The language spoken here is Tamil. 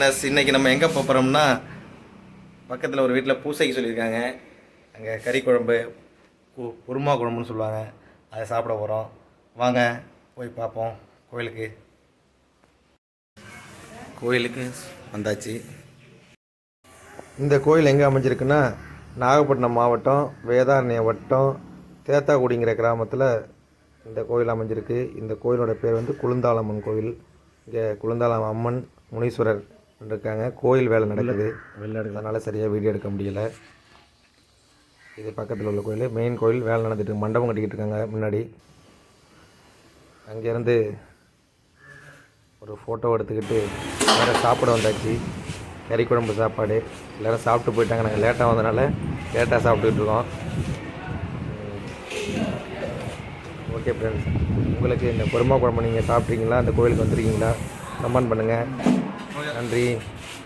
நஸ் இன்னைக்கு நம்ம எங்கே போகிறோம்னா பக்கத்தில் ஒரு வீட்டில் பூசைக்கு சொல்லியிருக்காங்க. அங்கே கறி குழம்பு கு- குருமா குழம்புன்னு சொல்லுவாங்க. அதை சாப்பிட போகிறோம் வாங்க போய் பார்ப்போம். கோயிலுக்கு. கோயிலுக்கு வந்தாச்சு. இந்த கோயில் எங்கே அமைஞ்சிருக்குன்னா நாகப்பட்டினம் மாவட்டம் வேதாரண்ய வட்டம் தேத்தாக்குடிங்கிற கிராமத்தில் இந்த கோயில் அமைஞ்சிருக்கு. இந்த கோயிலோட பேர் வந்து குளுந்தாளம்மன் கோயில் இங்கே குளுந்தாளம் அம்மன் முனீஸ்வரர் இருக்காங்க கோயில் வேலை நடக்குது. அதனால் சரியாக வீடியோ எடுக்க முடியல. இது பக்கத்தில் உள்ள கோயில். மெயின் கோயில் வேலை நடந்துட்டு. மண்டபம் கட்டிக்கிட்டு இருக்காங்க முன்னாடி. அங்கேருந்து ஒரு ஃபோட்டோ எடுத்துக்கிட்டு வேறு சாப்பிட வந்தாச்சு. கறி குழம்பு சாப்பாடு. எல்லோரும் சாப்பிட்டு போயிட்டாங்க. நாங்கள் லேட்டாக வந்தனால லேட்டாக சாப்பிட்டுக்கிட்டு இருக்கோம். ஓகே ஃப்ரெண்ட்ஸ் உங்களுக்கு இந்த குருமா குழம்பு நீங்கள் சாப்பிட்றீங்களா அந்த கோயிலுக்கு வந்துருக்கீங்களா? கமெண்ட் பண்ணுங்கள் நன்றி.